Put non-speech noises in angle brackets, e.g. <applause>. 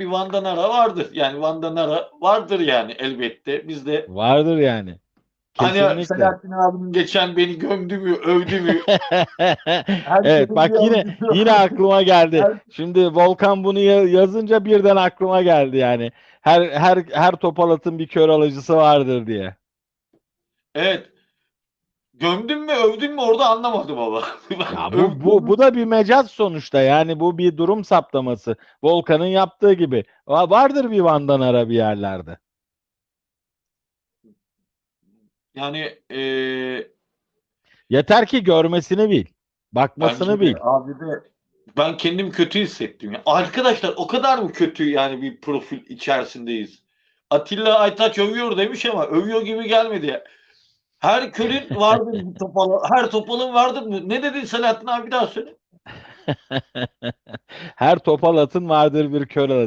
bir Vandanara vardır. Yani Vandanara vardır yani elbette. Biz de Vardır yani. hani Kesinlikle. Selahattin abinin geçen beni gömdü mü, övdü mü? <laughs> Evet bak yine yine aklıma geldi. Şimdi Volkan bunu ya- yazınca birden aklıma geldi yani. Her her her topalatın bir kör alıcısı vardır diye. Evet. Gömdün mü, övdün mü orada anlamadım ama. <laughs> Ya bu bu bu da bir mecaz sonuçta. Yani bu bir durum saptaması. Volkan'ın yaptığı gibi. Va- Vardır bir Van'dan ara bir yerlerde. Yani eee Yeter ki görmesini bil. Bakmasını de bil. Abi de ben kendimi kötü hissettim. Arkadaşlar o kadar mı kötü yani bir profil içerisindeyiz? Atilla Aytaç övüyor demiş ama övüyor gibi gelmedi ya. Her kölün vardır bir topalı, her topalın vardır mı? Ne dedin Selahattin abi bir daha söyle. <laughs> Her topal atın vardır bir kör alıcısı.